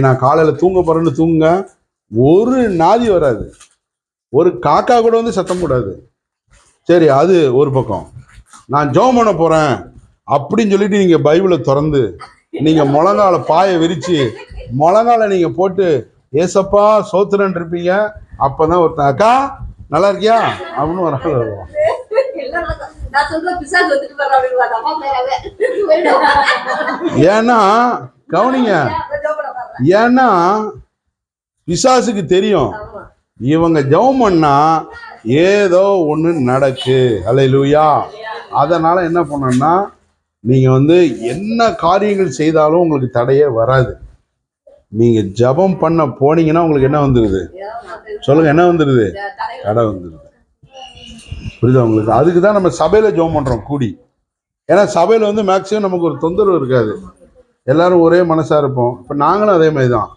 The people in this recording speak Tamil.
நான் காலையில் தூங்க போறேன்னு தூங்க ஒரு நாதி வராது. ஒரு காக்கா கூட வந்து சத்தம் போடாது. சரி அது ஒரு பக்கம். நான் ஜெபம் பண்ண போறேன் அப்படின்னு சொல்லிட்டு நீங்க பைபிளை திறந்து நீங்க முழங்கால பாயை விரிச்சு முழங்கால நீங்க போட்டு ஏசப்பா சோத்திரன் இருப்பீங்க. அப்பதான் ஒருத்தன் அக்கா நல்லா இருக்கியா? அப்படின்னு ஒரு ஆள் வருவான். அப்பா. ஏன்னா கவனிங்க. ஏன்னா பிசாசுக்கு தெரியும். இவங்க ஜெபம் பண்ணா ஏதோ ஒன்று நடக்கு. அல்லேலூயா அதனால என்ன பண்ணணும்னா நீங்க வந்து என்ன காரியங்கள் செய்தாலும் உங்களுக்கு தடையே வராது. நீங்க ஜெபம் பண்ண போனீங்கன்னா உங்களுக்கு என்ன வந்துருது? ஏதோ மத்த- சொல்லுங்க என்ன வந்துருது? இந்த தடை வந்துருது. புரியுதா உங்களுக்கு? அதுக்கு தான் நம்ம சபையில ஜெபம் பண்றோம் கூடி. ஏன்னா சபையில வந்து மேக்சிமம் நமக்கு ஒரு தொந்தரவு இருக்காது. எல்லாரும் ஒரே மனசாக இருப்போம். இப்போ நாங்களும் அதே மாதிரி தான்